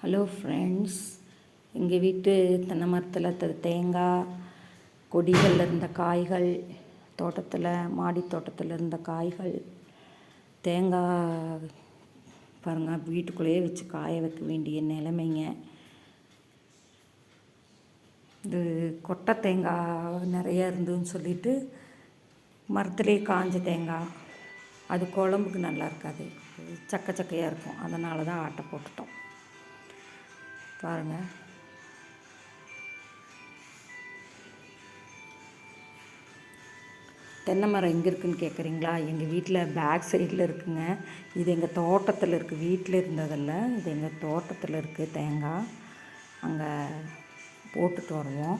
Hello friends எங்கள் வீட்டு தென்னை மரத்தில் த தேங்காய் கொடிகளில் இருந்த காய்கள் தோட்டத்தில் மாடி தோட்டத்தில் இருந்த காய்கள் தேங்காய் பாருங்கள் வீட்டுக்குள்ளேயே வச்சு காய வைக்க வேண்டிய நிலைமைங்க. இது கொட்டை தேங்காய் நிறைய இருந்துன்னு சொல்லிட்டு மரத்துலேயே காஞ்ச தேங்காய். அது குழம்புக்கு நல்லா இருக்காது. சக்க சக்கையாக இருக்கும். அதனால தான் ஆட்டை போட்டுட்டோம். பாருங்கள் தென்னை மரம் எங்கே இருக்குதுன்னு கேட்குறீங்களா எங்கள் வீட்டில் பேக் சைடில் இருக்குங்க. இது எங்கள் தோட்டத்தில் இருக்குது வீட்டில் இருந்ததில்ல. இது எங்கள் தோட்டத்தில் இருக்குது தேங்காய். அங்கே போட்டுட்டு வருவோம்.